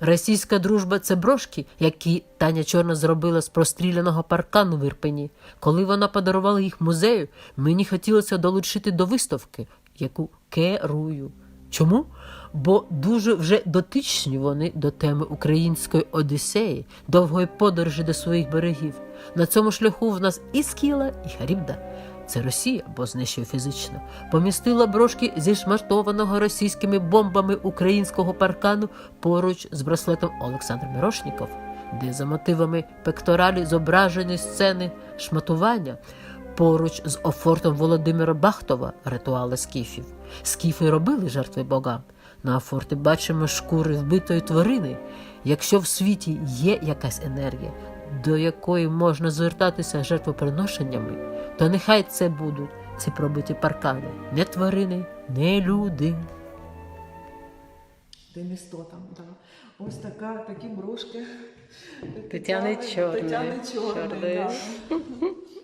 Російська дружба це брошки, які Таня Чорна зробила з простріляного паркану в Ірпені. Коли вона подарувала їх музею, мені хотілося долучити до виставки, яку керую. Чому? Бо дуже вже дотичні вони до теми української Одіссеї, довгої подорожі до своїх берегів. На цьому шляху в нас і Скіла, і Харібда. Це Росія, бо знищує фізично, помістила брошки зі шмартованого російськими бомбами українського паркану поруч з браслетом Олександр Мирошніков, де за мотивами пекторалі зображені сцени шматування. Поруч з офортом Володимира Бахтова ритуали скіфів. Скіфи робили жертви богам. На офорті бачимо шкури вбитої тварини. Якщо в світі є якась енергія, до якої можна звертатися жертвоприношеннями, то нехай це будуть ці пробиті паркани, не тварини, не люди. Де місто там, да. Ось така, такі брошки. Тетяни Чорної. Тетяни Чорної.